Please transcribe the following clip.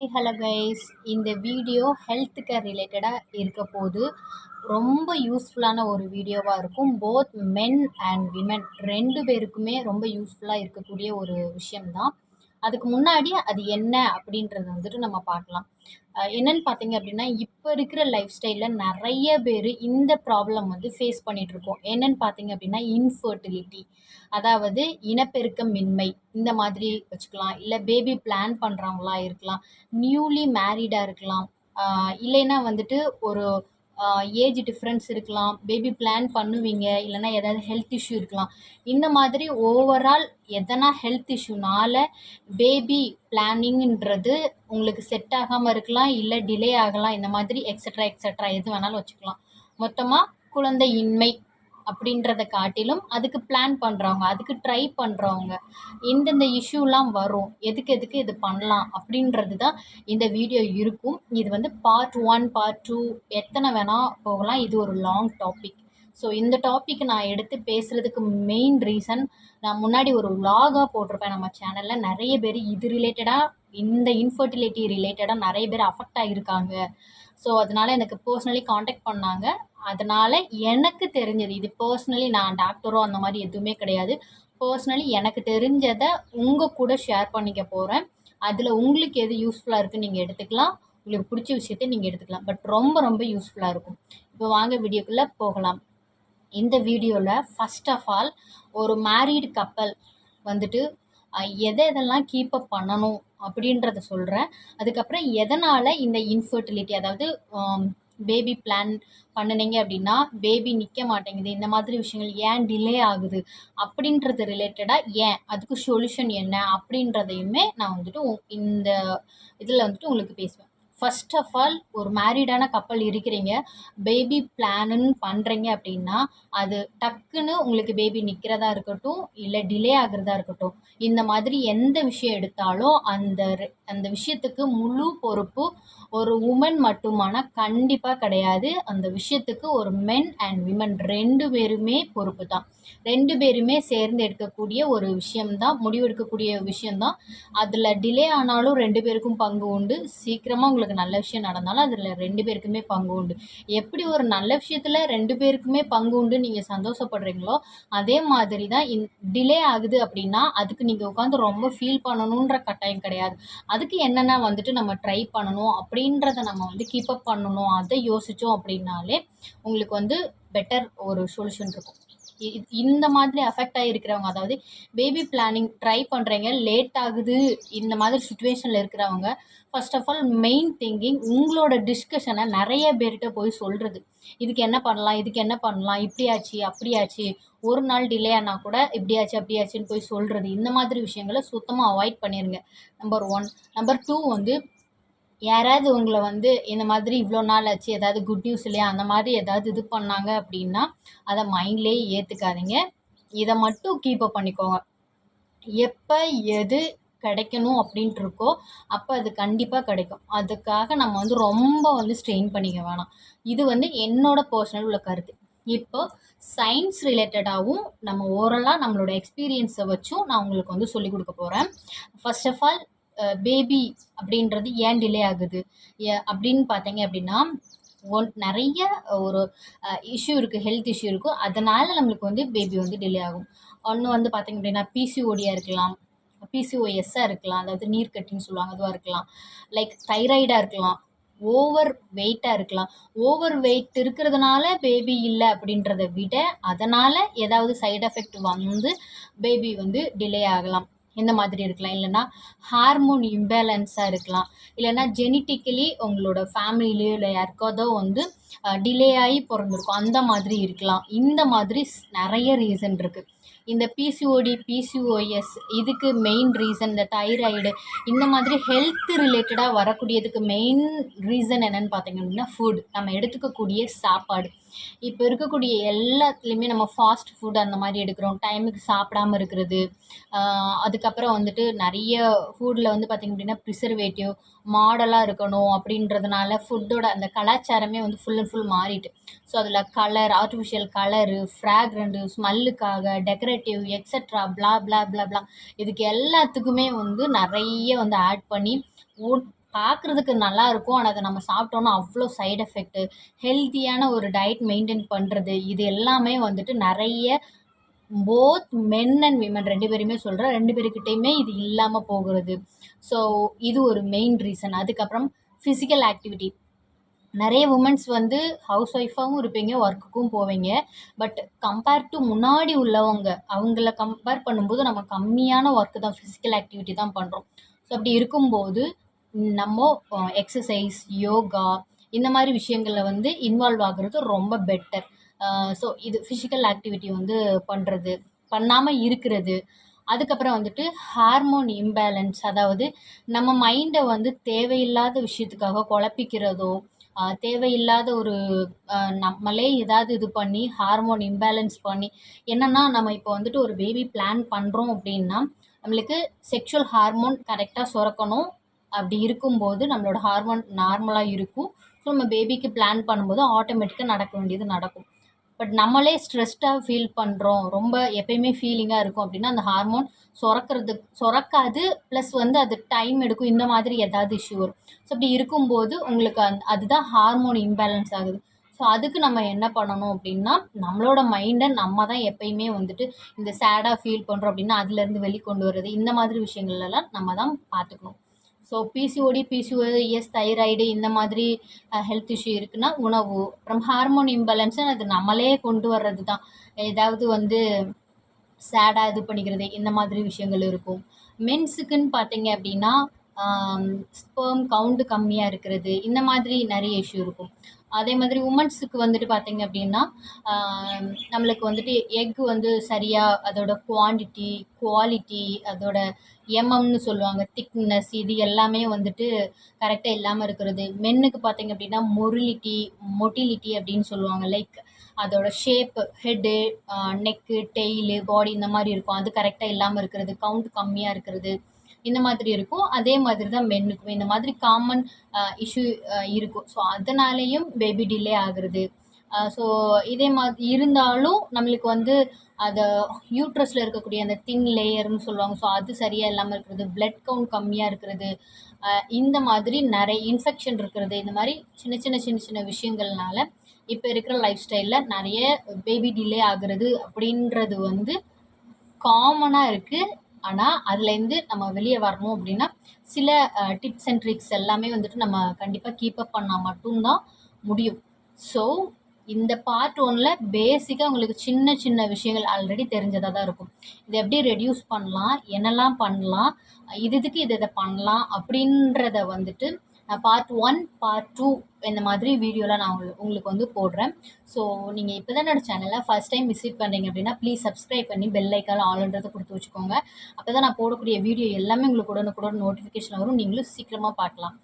Hello guys இந்த video health care ரிலேட்டடாக இருக்க போது ரொம்ப யூஸ்ஃபுல்லான ஒரு வீடியோவாக இருக்கும். போத் மென் அண்ட் விமென் ரெண்டு பேருக்குமே ரொம்ப யூஸ்ஃபுல்லாக இருக்கக்கூடிய ஒரு விஷயம்தான். அதுக்கு முன்னாடி அது என்ன அப்படின்றத வந்துட்டு நம்ம பார்க்கலாம். என்னன்னு பார்த்தீங்க அப்படின்னா இப்போ இருக்கிற லைஃப் ஸ்டைலில் நிறைய பேர் இந்த ப்ராப்ளம் வந்து ஃபேஸ் பண்ணிகிட்ருக்கோம் என்னன்னு பார்த்தீங்க அப்படின்னா இன்ஃபர்டிலிட்டி அதாவது இனப்பெருக்கமின்மை. இந்த மாதிரி வச்சுக்கலாம். இல்லை பேபி பிளான் பண்ணுறவங்களா இருக்கலாம். நியூலி மேரீடாக இருக்கலாம். இல்லைன்னா வந்துட்டு ஒரு ஏஜ் டிஃப்ரென்ஸ் இருக்கலாம். பேபி பிளான் பண்ணுவீங்க. இல்லைன்னா ஏதாவது ஹெல்த் இஷ்யூ இருக்கலாம். இந்த மாதிரி ஓவரால் எதனா ஹெல்த் இஷ்யூனால பேபி பிளானிங்ன்றது உங்களுக்கு செட் ஆகாமல் இருக்கலாம். இல்லை டிலே ஆகலாம். இந்த மாதிரி எக்ஸட்ரா எக்ஸட்ரா எது வேணாலும் வச்சுக்கலாம். மொத்தமாக குழந்தை இன்மை. அப்படின்றத காட்டிலும் அதுக்கு பிளான் பண்ணுறவங்க அதுக்கு ட்ரை பண்ணுறவங்க இந்தந்த இஷ்யூலாம் வரும் எதுக்கு எதுக்கு இது பண்ணலாம் அப்படின்றது தான் இந்த வீடியோ இருக்கும். இது வந்து பார்ட் ஒன் பார்ட் டூ எத்தனை வேணால் போகலாம். இது ஒரு லாங் டாபிக் ஸோ இந்த டாபிக் நான் எடுத்து பேசுகிறதுக்கு மெயின் ரீசன் நான் முன்னாடி ஒரு விலாகாக போட்டிருப்பேன் நம்ம சேனலில் நிறைய பேர் இது ரிலேட்டடாக இந்த இன்ஃபர்டிலிட்டி ரிலேட்டடாக நிறைய பேர் அஃபெக்ட் ஆகியிருக்காங்க ஸோ அதனால் எனக்கு பர்சனலி காண்டாக்ட் பண்ணாங்க. அதனால் எனக்கு தெரிஞ்சது இது பர்சனலி நான் டாக்டரோ அந்த மாதிரி எதுவுமே கிடையாது. பர்சனலி எனக்கு தெரிஞ்சதை உங்கள் கூட ஷேர் பண்ணிக்க போகிறேன் அதில் உங்களுக்கு எது யூஸ்ஃபுல்லாக இருக்குன்னு நீங்கள் எடுத்துக்கலாம். உங்களுக்கு பிடிச்ச விஷயத்த நீங்கள் எடுத்துக்கலாம். பட் ரொம்ப ரொம்ப யூஸ்ஃபுல்லாக இருக்கும். இப்போ வாங்க வீடியோக்குள்ளே போகலாம். இந்த வீடியோவில் ஃபஸ்ட் ஆஃப் ஆல் ஒரு மேரீடு கப்பல் வந்துட்டு எதை எதெல்லாம் கீப் அப் பண்ணணும் அப்படின்றத சொல்கிறேன் அதுக்கப்புறம் எதனால் இந்த இன்ஃபர்டிலிட்டி அதாவது பேபி பிளான் பண்ணுனீங்க அப்படின்னா பேபி நிற்க மாட்டேங்குது. இந்த மாதிரி விஷயங்கள் ஏன் டிலே ஆகுது? அப்படின்றது ரிலேட்டடாக ஏன்? அதுக்கு சொல்யூஷன் என்ன? அப்படின்றதையுமே நான் வந்துட்டு உ- இந்த இதில் வந்துட்டு உங்களுக்கு பேசுவேன். ஃபர்ஸ்ட் ஆஃப் ஆல் ஒரு மேரீடான கப்பல் இருக்கிறீங்க. பேபி பிளானுன்னு பண்ணுறீங்க அப்படின்னா அது டக்குன்னு உங்களுக்கு பேபி நிற்கிறதா இருக்கட்டும் இல்லை டிலே ஆகிறதா இருக்கட்டும். இந்த மாதிரி எந்த விஷயம் எடுத்தாலும் அந்த ரெ- அந்த விஷயத்துக்கு முழு பொறுப்பு ஒரு உமன் மட்டுமானா கண்டிப்பாக கிடையாது. அந்த விஷயத்துக்கு ஒரு மென் அண்ட் விமன் ரெண்டு பேருமே பொறுப்பு தான். ரெண்டு பேருமே சேர்ந்து எடுக்கக்கூடிய ஒரு விஷயம்தான் முடிவெடுக்கக்கூடிய விஷயம்தான் அதில் டிலே ஆனாலும் ரெண்டு பேருக்கும் பங்கு உண்டு. சீக்கிரமாக உங்களுக்கு நல்ல விஷயம் நடந்தாலும் அதில் ரெண்டு பேருக்குமே பங்கு உண்டு. எப்படி ஒரு நல்ல விஷயத்தில் ரெண்டு பேருக்குமே பங்கு உண்டு நீங்கள் சந்தோஷப்படுறீங்களோ அதே மாதிரி தான் இன் டிலே ஆகுது அப்படின்னா அதுக்கு நீங்கள் உட்காந்து ரொம்ப ஃபீல் பண்ணணுன்ற கட்டாயம் கிடையாது. அதுக்கு என்னென்ன வந்துட்டு நம்ம ட்ரை பண்ணணும் அப்படின்றத நம்ம வந்து கீப்பப் பண்ணணும் அதை யோசித்தோம் அப்படின்னாலே உங்களுக்கு வந்து பெட்டர் ஒரு சொல்யூஷன் இருக்கும். இந்த மாதிரி அஃபெக்ட் ஆகிருக்கிறவங்க அதாவது பேபி பிளானிங் ட்ரை பண்ணுறீங்க லேட் ஆகுது இந்த மாதிரி சுச்சுவேஷனில் இருக்கிறவங்க first of all main thinking உங்களோட டிஸ்கஷனை நிறைய பேர்கிட்ட போய் சொல்கிறது இதுக்கு என்ன பண்ணலாம் இதுக்கு என்ன பண்ணலாம் இப்படியாச்சு அப்படியாச்சு ஒரு நாள் டிலே ஆனால் கூட இப்படியாச்சு அப்படியாச்சுன்னு போய் சொல்கிறது இந்த மாதிரி விஷயங்களை சுத்தமாக அவாய்ட் பண்ணிடுங்க நம்பர் ஒன் நம்பர் டூ வந்து யாராவது உங்களை வந்து இந்த மாதிரி இவ்வளோ நாள் ஆச்சு ஏதாவது குட் நியூஸ் இல்லையா அந்த மாதிரி ஏதாவது இது பண்ணாங்க அப்படின்னா அதை மைண்ட்லேயே ஏற்றுக்காதீங்க இதை மட்டும் கீப்பப் பண்ணிக்கோங்க. எப்போ எது கிடைக்கணும் அப்படின்ட்டு இருக்கோ அப்போ அது கண்டிப்பாக கிடைக்கும். அதுக்காக நம்ம வந்து ரொம்ப வந்து ஸ்ட்ரெயின் பண்ணிக்க வேணாம். இது வந்து என்னோட பர்சனல் உள்ள கருத்து. இப்போ சயின்ஸ் ரிலேட்டடாகவும் நம்ம ஓரலாக நம்மளோட எக்ஸ்பீரியன்ஸை வச்சும் நான் உங்களுக்கு வந்து சொல்லிக் கொடுக்க போகிறேன் ஃபர்ஸ்ட் ஆஃப் ஆல் பேபி அப்படின்றது ஏன் டிலே ஆகுது? ஏ- அப்படின்னு பார்த்தீங்க அப்படின்னா ஒன் நிறைய ஒரு இஷ்யூ இருக்குது ஹெல்த் இஷ்யூ இருக்கும் அதனால் நம்மளுக்கு வந்து பேபி வந்து டிலே ஆகும். ஒன்று வந்து பார்த்தீங்க அப்படின்னா பிசிஓடியாக இருக்கலாம். பிசிஓஎஸ்ஸாக இருக்கலாம். அதாவது நீர்க்கட்டின்னு சொல்லுவாங்க அதுவாக இருக்கலாம். லைக் தைராய்டாக இருக்கலாம். ஓவர் வெயிட்டாக இருக்கலாம். ஓவர் வெயிட் இருக்கிறதுனால பேபி இல்லை அப்படின்றத விட அதனால் ஏதாவது சைடு எஃபெக்ட் வந்து பேபி வந்து டிலே ஆகலாம். இந்த மாதிரி இருக்கலாம். இல்லைன்னா ஹார்மோன் இம்பேலன்ஸாக இருக்கலாம். இல்லைன்னா ஜெனட்டிக்கலி உங்களோட ஃபேமிலியிலையோ இல்லை யாருக்காதோ வந்து டிலே ஆகி பிறந்திருக்கும். அந்த மாதிரி இருக்கலாம். இந்த மாதிரி ஸ்- நிறைய ரீசன் இருக்குது இந்த பிசிஓடி பிசிஓஎஸ் இதுக்கு மெயின் ரீசன் இந்த தைராய்டு இந்த மாதிரி ஹெல்த் ரிலேட்டடாக வரக்கூடியதுக்கு மெயின் ரீசன் என்னென்னு பார்த்தீங்க அப்படின்னா ஃபுட் நம்ம எடுத்துக்கக்கூடிய சாப்பாடு. இப்போ இருக்கக்கூடிய எல்லாத்துலேயுமே நம்ம ஃபாஸ்ட் ஃபுட் அந்த மாதிரி எடுக்கிறோம். டைமுக்கு சாப்பிடாம இருக்கிறது அதுக்கப்புறம் வந்துட்டு நிறைய ஃபுட்டில் வந்து பார்த்திங்க அப்படின்னா ப்ரிசர்வேட்டிவ் மாடலாக இருக்கணும் அப்படின்றதுனால ஃபுட்டோட அந்த கலாச்சாரமே வந்து ஃபுல் அண்ட் ஃபுல் மாறிட்டு. ஸோ அதில் colour artificial colour fragrant ஸ்மெல்லுக்காக decorative extra blah blah blah blah இதுக்கு எல்லாத்துக்குமே வந்து நிறைய வந்து ஆட் பண்ணி பார்க்குறதுக்கு நல்லா இருக்கும் ஆனால் அதை நம்ம சாப்பிட்டோன்னா அவ்வளோ சைடு எஃபெக்ட்டு ஹெல்த்தியான ஒரு டயட் மெயின்டைன் பண்ணுறது இது எல்லாமே வந்துட்டு நிறைய போத் மென் அண்ட் விமன் ரெண்டு பேருமே சொல்கிறேன் ரெண்டு பேருக்கிட்டேயுமே இது இல்லாமல் போகிறது. ஸோ இது ஒரு மெயின் ரீசன் அதுக்கப்புறம் ஃபிசிக்கல் ஆக்டிவிட்டி நிறைய உமன்ஸ் வந்து ஹவுஸ் ஒய்ஃபாகவும் இருப்பீங்க ஒர்க்குக்கும் போவீங்க. பட் கம்பேர் டு முன்னாடி உள்ளவங்க அவங்கள கம்பேர் பண்ணும்போது நம்ம கம்மியான ஒர்க்கு தான் ஃபிசிக்கல் ஆக்டிவிட்டி தான் பண்ணுறோம் ஸோ அப்படி இருக்கும்போது நம்ம எக்ஸசைஸ் யோகா இந்த மாதிரி விஷயங்களில் வந்து இன்வால்வ் ஆகுறது ரொம்ப பெட்டர் ஸோ இது ஃபிசிக்கல் ஆக்டிவிட்டி வந்து பண்ணுறது பண்ணாமல் இருக்கிறது. அதுக்கப்புறம் வந்துட்டு ஹார்மோன் இம்பேலன்ஸ் அதாவது நம்ம மைண்டை வந்து தேவையில்லாத விஷயத்துக்காக குழப்பிக்கிறதோ தேவையில்லாத ஒரு நம்மளே ஏதாவது இது பண்ணி ஹார்மோன் இம்பேலன்ஸ் பண்ணி என்னன்னா நம்ம இப்போ வந்துட்டு ஒரு பேபி பிளான் பண்ணுறோம் அப்படின்னா நம்மளுக்கு செக்ஷுவல் ஹார்மோன் கரெக்டாக சுரக்கணும். அப்படி இருக்கும்போது நம்மளோட ஹார்மோன் நார்மலாக இருக்கும். ஸோ நம்ம பேபிக்கு பிளான் பண்ணும்போது ஆட்டோமேட்டிக்காக நடக்க வேண்டியது நடக்கும். பட் நம்மளே ஸ்ட்ரெஸ்டாக ஃபீல் பண்ணுறோம் ரொம்ப எப்பயுமே ஃபீலிங்காக இருக்கும் அப்படின்னா அந்த ஹார்மோன் சுரக்கிறது சுரக்காது ப்ளஸ் வந்து அது டைம் எடுக்கும். இந்த மாதிரி ஏதாவது இஷ்யூ வரும். ஸோ அப்படி இருக்கும்போது உங்களுக்கு அந் அதுதான் ஹார்மோன் இம்பேலன்ஸ் ஆகுது. ஸோ அதுக்கு நம்ம என்ன பண்ணணும் அப்படின்னா நம்மளோட மைண்டை நம்ம தான் எப்பயுமே வந்துட்டு இந்த சேடாக ஃபீல் பண்ணுறோம் அப்படின்னா அதுலேருந்து வெளிக்கொண்டு வர்றது இந்த மாதிரி விஷயங்கள்லாம் நம்ம தான் பார்த்துக்கணும். ஸோ பிசிஓடி பிசிஓஎஸ் தைராய்டு இந்த மாதிரி ஹெல்த் இஷ்யூ இருக்குன்னா உணவு. அப்புறம் ஹார்மோன் இம்பேலன்ஸ் அது நம்மளே கொண்டு வர்றது தான் ஏதாவது வந்து சேடாக இது பண்ணிக்கிறது இந்த மாதிரி விஷயங்கள் இருக்கும். மென்ஸுக்குன்னு பார்த்தீங்க அப்படின்னா ஸ்பெர்ம் கவுண்டு கம்மியாக இருக்கிறது இந்த மாதிரி நிறைய இஷ்யூ இருக்கும். அதே மாதிரி உமன்ஸுக்கு வந்துட்டு பார்த்தீங்க அப்படின்னா நம்மளுக்கு வந்துட்டு எக் வந்து சரியாக அதோட குவான்டிட்டி குவாலிட்டி அதோட எம்எம்னு சொல்லுவாங்க திக்னஸ் இது எல்லாமே வந்துட்டு கரெக்டாக இல்லாமல் இருக்கிறது. மென்னுக்கு பார்த்தீங்க அப்படின்னா மொரிலிட்டி மொட்டிலிட்டி அப்படின்னு சொல்லுவாங்க லைக் அதோட shape head neck tail body இந்த மாதிரி இருக்கும். அது கரெக்டாக இல்லாமல் இருக்கிறது கவுண்ட் கம்மியாக இருக்கிறது. இந்த மாதிரி இருக்கும். அதே மாதிரி தான் மென்னுக்கும் இந்த மாதிரி காமன் இஷ்யூ இருக்கும். ஸோ அதனாலேயும் பேபி டிலே ஆகுறது. ஸோ இதே மாதிரி இருந்தாலும் நம்மளுக்கு வந்து அதை யூட்ரஸில் இருக்கக்கூடிய அந்த தின் லேயர்னு சொல்லுவாங்க. ஸோ அது சரியாக இல்லாமல் இருக்கிறது பிளட் கவுண்ட் கம்மியாக இருக்கிறது இந்த மாதிரி நிறைய இன்ஃபெக்ஷன் இருக்கிறது இந்த மாதிரி சின்ன சின்ன சின்ன சின்ன விஷயங்கள்னால இப்போ இருக்கிற லைஃப் ஸ்டைலில் நிறைய பேபி டிலே ஆகுறது அப்படின்றது வந்து காமனாக இருக்குது ஆனால் அதுலேருந்து நம்ம வெளியே வரணும் அப்படின்னா சில டிப்ஸ் அண்ட் ட்ரிக்ஸ் எல்லாமே வந்துட்டு நம்ம கண்டிப்பாக கீப் அப் பண்ணால் மட்டும்தான் முடியும். ஸோ இந்த பார்ட் ஒனில் பேசிக்காக உங்களுக்கு சின்ன சின்ன விஷயங்கள் ஆல்ரெடி தெரிஞ்சதாக தான் இருக்கும். இதை எப்படி ரெடியூஸ் பண்ணலாம்? என்னெல்லாம் பண்ணலாம்? இது இதுக்கு இதை இதை பண்ணலாம் அப்படின்றத வந்துட்டு நான் பார்ட் ஒன் பார்ட் டூ இந்த மாதிரி வீடியோலாம் நான் உங்களுக்கு உங்களுக்கு வந்து போடுறேன். ஸோ நீங்கள் இப்போ தான் என்னோடய சேனலை ஃபஸ்ட் டைம் விசிட் பண்ணுறீங்க அப்படின்னா ப்ளீஸ் சப்ஸ்கிரைப் பண்ணி பெல் ஐக்கால் ஆல்ன்றதை கொடுத்து வச்சுக்கோங்க. அப்போ தான் நான் போடக்கூடிய வீடியோ எல்லாமே உங்களுக்கு உடனுக்குடன் நோட்டிஃபிகேஷன் வரும். நீங்களும் சீக்கிரமாக பார்க்கலாம்.